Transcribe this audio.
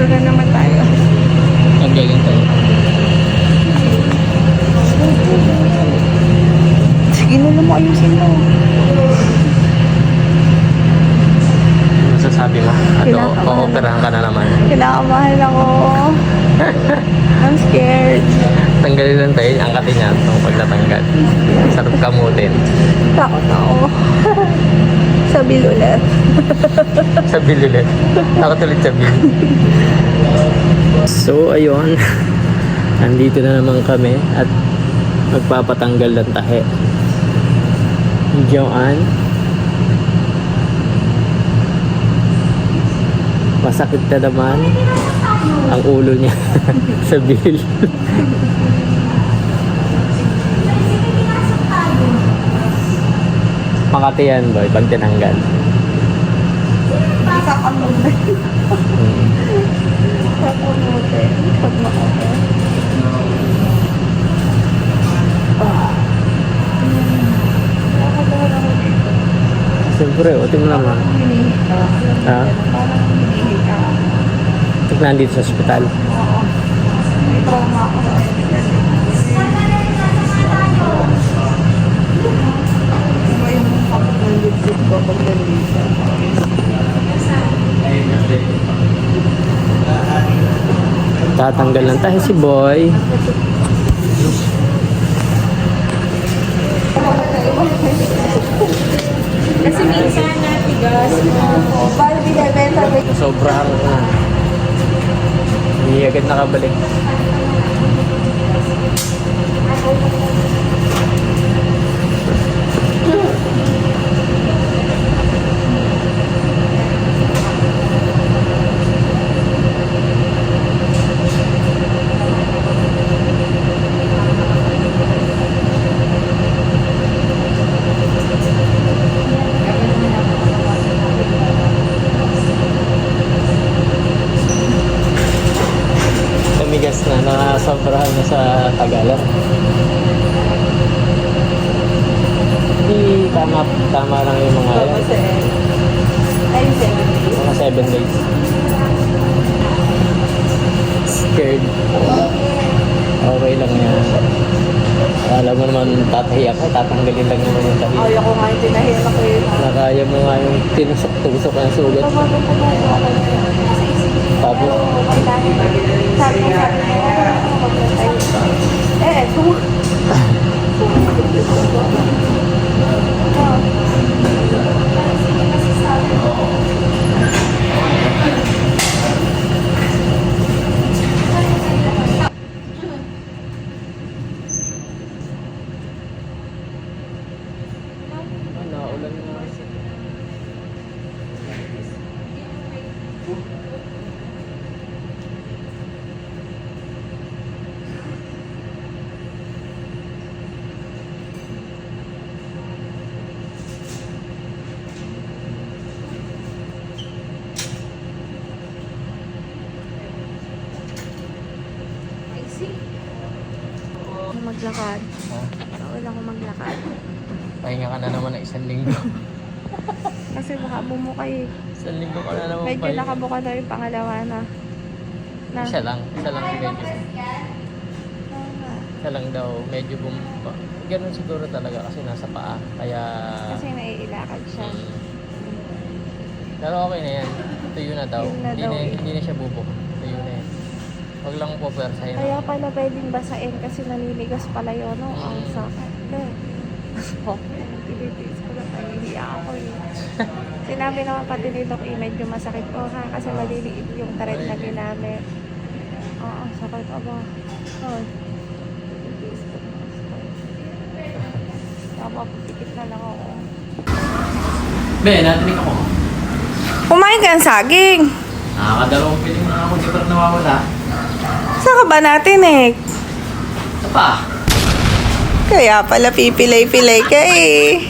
Dito na naman tayo. Tanggalin tayo. Sige na naman ayusin mo. Masasabi mo? Kinakabahan. o-operahan ka na naman. Kinakamahan ako. I'm scared. Tanggalin lang tayo, angkatin niya itong pagtatanggal. Sarap kamutin. Takot ako. Sa bilulet. Sa bill ulit. Takot ulit sa bill. So, ayun. Nandito na naman kami at magpapatanggal ng tahe. Diyan. Masakit na naman ang ulo niya sa bill. Makati yan, boy, pag tinanggal. Kakamutin. Hmm. Kakamutin. Pag makaka. Nakakabahan ako dito. Siyempre, o, tingnan naman. Hinihika. Ha? Tignan dito sa ospital. Oo. May trauma ako Tatanggal lang tayo si Boy. Kasi minsan natigas. Oo. Paano binibenta mo? Sobrang hindi agad nakabalik. Hindi tama, tama lang yung mga yan. Kasi, ay, seven days. Mga 7 days. Scared. Okay lang yan. Alam mo naman, tatahiyak ka, tatanggalin lang naman yung tahi. Ayaw ko nga yung tinahirap ako yun. Nakaya mo nga yung tinusok-tusok ng sugat. Tapos, Sabi ko, sabi ko, naulan na kasi. Maglakad. Ha? Bawal ako maglakad. Pahinga ka na naman ng isang linggo. Kasi baka bumukay. isang linggo ka na naman Medyo pahinga. nakabuka na yung pangalawa na. na Isa lang. Isa lang medyo. Oo nga. Isa lang daw. Medyo bum... Ganun siguro talaga kasi nasa paa. Kaya... Kasi naiilakad siya. Mm. Pero okay na yan. Tuyo na daw. Tuyo na hindi, daw na, eh. hindi na siya bubok. Huwag lang po persahin. Kaya pala pwedeng basain kasi naninigas pala yun. No? Ang sakit. Oh, tinitiis ko na nahihiya ako eh. Sinabi naman pati ni Doc eh, medyo masakit po ha kasi maliliit yung thread na ginamit. Oo, sakit. Oh. Tinitiis ko na. Tama, pikit na lang ako. Be, natinig ako. Kumain ka ng saging. Nakakadalawang piling na ako. Di pa nawawala. Ka ba natin eh? Ito pa. Kaya pala pipilay-pilay ka eh.